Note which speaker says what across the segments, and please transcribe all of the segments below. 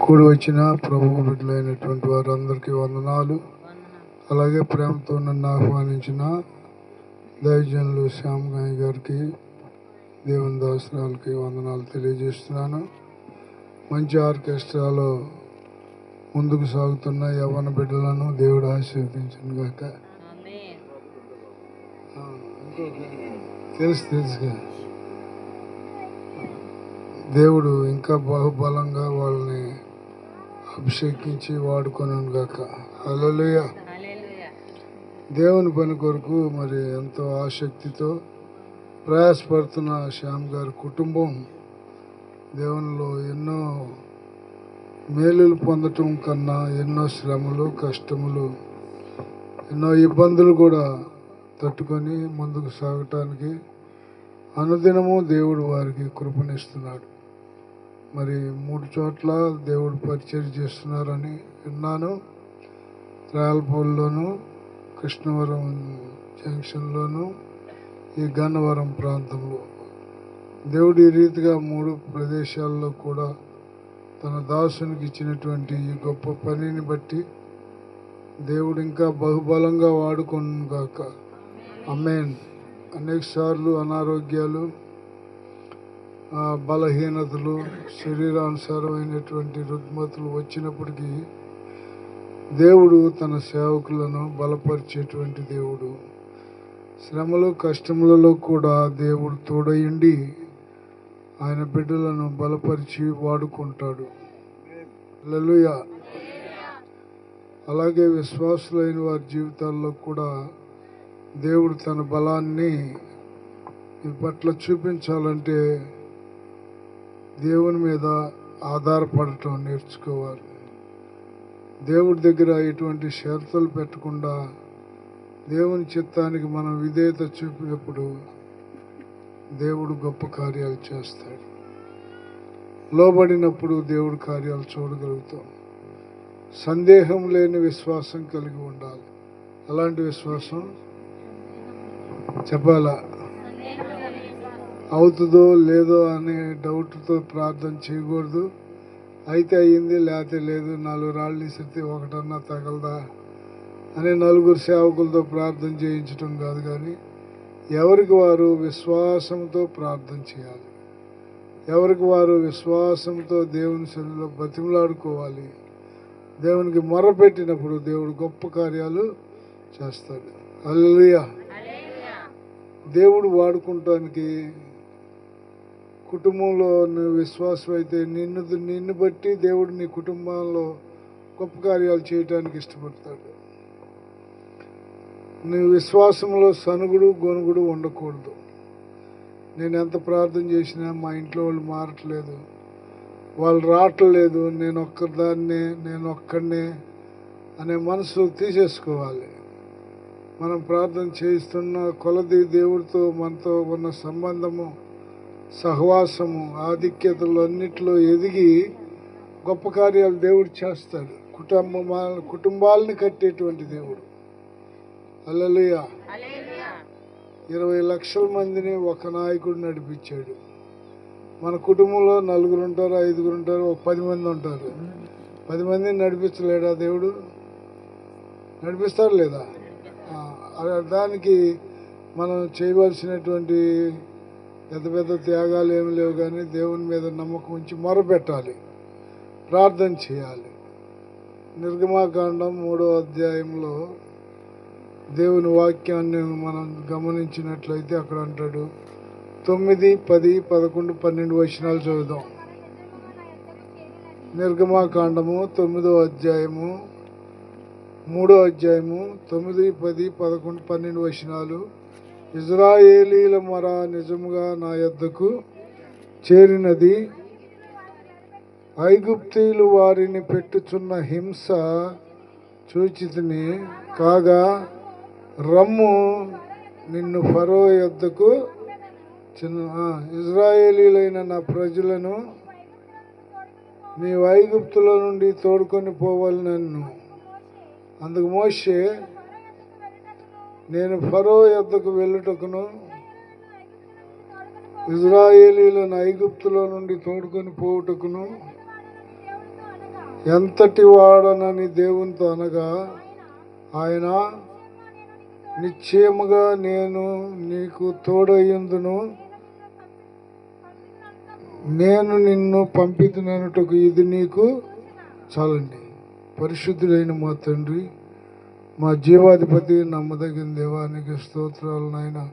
Speaker 1: కూడి వచ్చిన ప్రభు బిడ్డలైనటువంటి వారందరికీ వందనాలు. అలాగే ప్రేమతో నన్ను ఆహ్వానించిన దైవజనులు శ్యామ్ గాయ్ గారికి దేవుని దాసరాలకి వందనాలు తెలియజేస్తున్నాను. మంచి ఆర్కెస్ట్రాలో ముందుకు సాగుతున్న యవ్వన బిడ్డలను దేవుడు ఆశీర్వదించను గాక. తెలుసు తెలుసుగా. దేవుడు ఇంకా బహుబలంగా వాళ్ళని అభిషేకించి వాడుకొని గాక.
Speaker 2: అలలుయ
Speaker 1: దేవుని పని కొరకు మరి ఎంతో ఆసక్తితో ప్రయాసపడుతున్న శ్యామ్ గారి కుటుంబం దేవునిలో ఎన్నో మేలులు పొందటం కన్నా ఎన్నో శ్రమలు కష్టములు ఎన్నో ఇబ్బందులు కూడా తట్టుకొని ముందుకు సాగటానికి అనుదినము దేవుడు వారికి కృపణిస్తున్నాడు మరి మూడు చోట్ల దేవుడు పరిచయం చేస్తున్నారని విన్నాను. రాయలపూల్లోను కృష్ణవరం జంక్షన్లోను ఈ గన్నవరం ప్రాంతంలో. దేవుడు ఈ రీతిగా మూడు ప్రదేశాల్లో కూడా తన దాసునికి ఇచ్చినటువంటి ఈ గొప్ప పనిని బట్టి దేవుడు ఇంకా బహుబలంగా వాడుకున్నాక అమ్మేన్ అనేక సార్లు అనారోగ్యాలు బలహీనతలు శరీరానుసారమైనటువంటి రుగ్మతులు వచ్చినప్పటికీ దేవుడు తన సేవకులను బలపరిచేటువంటి దేవుడు. శ్రమలు కష్టములలో కూడా దేవుడు తోడయుండి ఆయన బిడ్డలను బలపరిచి వాడుకుంటాడు. హల్లెలూయా. అలాగే విశ్వాసులైన వారి జీవితాల్లో కూడా దేవుడు తన బలాన్ని పట్ల చూపించాలంటే దేవుని మీద ఆధారపడటం నేర్చుకోవాలి. దేవుడి దగ్గర ఎటువంటి షరతులు పెట్టకుండా దేవుని చిత్తానికి మనం విధేయత చూపినప్పుడు దేవుడు గొప్ప కార్యాలు చేస్తాడు. లోబడినప్పుడు దేవుడు కార్యాలు చూడగలుగుతాం. సందేహం లేని విశ్వాసం కలిగి ఉండాలి. అలాంటి విశ్వాసం? చెప్పాలా? అవుతుందో లేదో అనే డౌట్తో ప్రార్థన చేయకూడదు. అయితే అయ్యింది లేకపోతే లేదు నాలుగు రాళ్ళు ఇసిరితే ఒకటన్నా తగలదా అని నలుగురు సేవకులతో ప్రార్థన చేయించడం కాదు కానీ ఎవరికి వారు విశ్వాసంతో ప్రార్థన చేయాలి? ఎవరికి వారు విశ్వాసంతో దేవుని సన్నిధిలో బతిమలాడుకోవాలి దేవునికి మొరపెట్టినప్పుడు దేవుడు గొప్ప కార్యాలు చేస్తాడు. హల్లెలూయా. దేవుడు వాడుకుంటానికి కుటుంబంలో నువ్వు విశ్వాసం అయితే నిన్ను నిన్ను బట్టి దేవుడు నీ కుటుంబంలో గొప్ప కార్యాలు చేయడానికి ఇష్టపడతాడు. నీ విశ్వాసంలో సనుగుడు గొనుగుడు ఉండకూడదు. నేను ఎంత ప్రార్థన చేసినా మా ఇంట్లో వాళ్ళు మారట్లేదు. వాళ్ళు రావట్లేదు. నేను ఒక్కదాన్నే నేను ఒక్కడనే అనే మనసు తీసేసుకోవాలి. మనం ప్రార్థన చేయిస్తున్న కొలది దేవుడితో మనతో ఉన్న సంబంధము సహవాసము ఆధిక్యతలు అన్నిట్లో ఎదిగి గొప్ప కార్యాలు దేవుడు చేస్తాడు. కుటుంబ కుటుంబాలని కట్టేటువంటి దేవుడు. అల్లలుయ ఇరవై లక్షల మందిని ఒక నాయకుడు నడిపించాడు. మన కుటుంబంలో నలుగురు ఉంటారు ఐదుగురు ఉంటారు ఒక పది మంది ఉంటారు. పది మందిని నడిపించలేడా దేవుడు? నడిపిస్తాడు లేదా? దానికి మనం చేయవలసినటువంటి పెద్ద పెద్ద త్యాగాలు ఏమి లేవు కానీ దేవుని మీద నమ్మకం ఉంచి మొరపెట్టాలి. ప్రార్థన చేయాలి. నిర్గమాకాండం మూడో అధ్యాయంలో దేవుని వాక్యాన్ని మనం గమనించినట్లయితే అక్కడ అంటాడు తొమ్మిది పది పదకొండు పన్నెండు వచనాలు చదువుదాం. నిర్గమాకాండము తొమ్మిదో అధ్యాయము మూడో అధ్యాయము తొమ్మిది పది పదకొండు పన్నెండు వచనాలు. ఇజ్రాయేలీల మొర నిజముగా నా యొద్దకు చేరినది. ఐగుప్తీలు వారిని పెట్టుచున్న హింస చూచితిని కాగా రమ్ము నిన్ను ఫరో యొద్దకు చిన్న ఇజ్రాయేలీలైన నా ప్రజలను నీ వైగుప్తుల నుండి తోడుకొని పోవాలి నన్ను అందుకు మోషే నేను ఫరో యొద్దకు వెళ్ళుటకును ఇజ్రాయేలీలను ఐగుప్తులో నుండి తోడుకొని పోవుటకును ఎంతటి వాడనని దేవునితో అనగా ఆయన నిశ్చయముగా నేను నీకు తోడయ్యందును. నేను నిన్ను పంపితునటకు ఇది నీకు చాలండి. పరిశుద్ధులైన మా తండ్రి మా జీవాధిపతి నమ్మదగిన దేవానికి స్తోత్రాలు నాయన.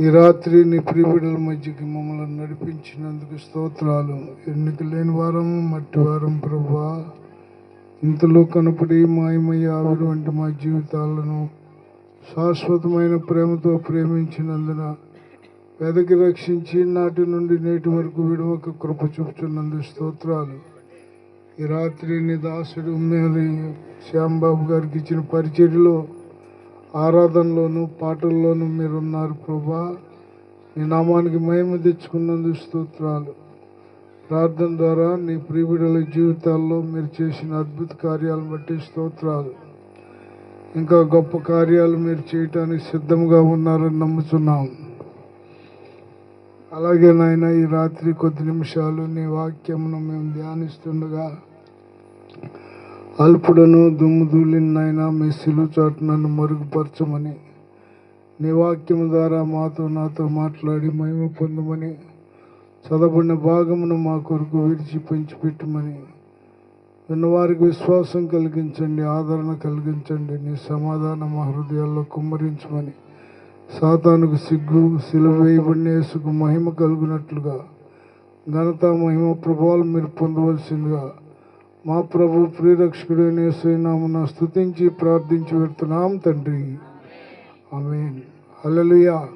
Speaker 1: ఈ రాత్రి నీ ప్రిబిడల మధ్యకి మమ్మల్ని నడిపించినందుకు స్తోత్రాలు. ఎన్నిక లేని వారం మట్టి వారం ప్రభా. ఇంతలో కనపడి మాయమయ్య ఆవిడ వంటి మా జీవితాలను శాశ్వతమైన ప్రేమతో ప్రేమించినందున వెదకి రక్షించి నాటి నుండి నేటి వరకు విడవక కృప చూపుతున్నందు స్తోత్రాలు. ఈ రాత్రి నీ దాసుడు మేరీ శ్యాంబాబు గారికి ఇచ్చిన పరిచర్లో ఆరాధనలోను పాటల్లోనూ మీరున్నారు ప్రభా. నీ నామానికి మహిమ తెచ్చుకున్నందు స్తోత్రాలు. ప్రార్థన ద్వారా నీ ప్రియుడుల జీవితాల్లో మీరు చేసిన అద్భుత కార్యాలను బట్టి స్తోత్రాలు. ఇంకా గొప్ప కార్యాలు మీరు చేయటానికి సిద్ధంగా ఉన్నారని నమ్ముతున్నాము అలాగే నాయన ఈ రాత్రి కొద్ది నిమిషాలు నీ వాక్యమును మేము ధ్యానిస్తుండగా అల్పుడను దుమ్ము దూలినైన మీ సిలువ చాటు నన్ను మరుగుపరచమని నీ వాక్యము ద్వారా మాతో నాతో మాట్లాడి మహిమ పొందమని చదవబడిన భాగమును మా కొరకు విడిచి పంచిపెట్టమని విన్నవారికి విశ్వాసం కలిగించండి ఆదరణ కలిగించండి నీ సమాధానం మా హృదయాల్లో కుమ్మరించమని సాతానుకు సిగ్గు సిలువేయబడిన యేసుకు మహిమ కలుగునట్లుగా. ఘనత మహిమ ప్రభావాలు మీరు పొందవలసిందిగా. మా ప్రభు ప్రియరక్షకుడైన యేసునామన స్థుతించి ప్రార్థించి పెడుతున్నాం తండ్రి. ఆమె హల్లెలూయా.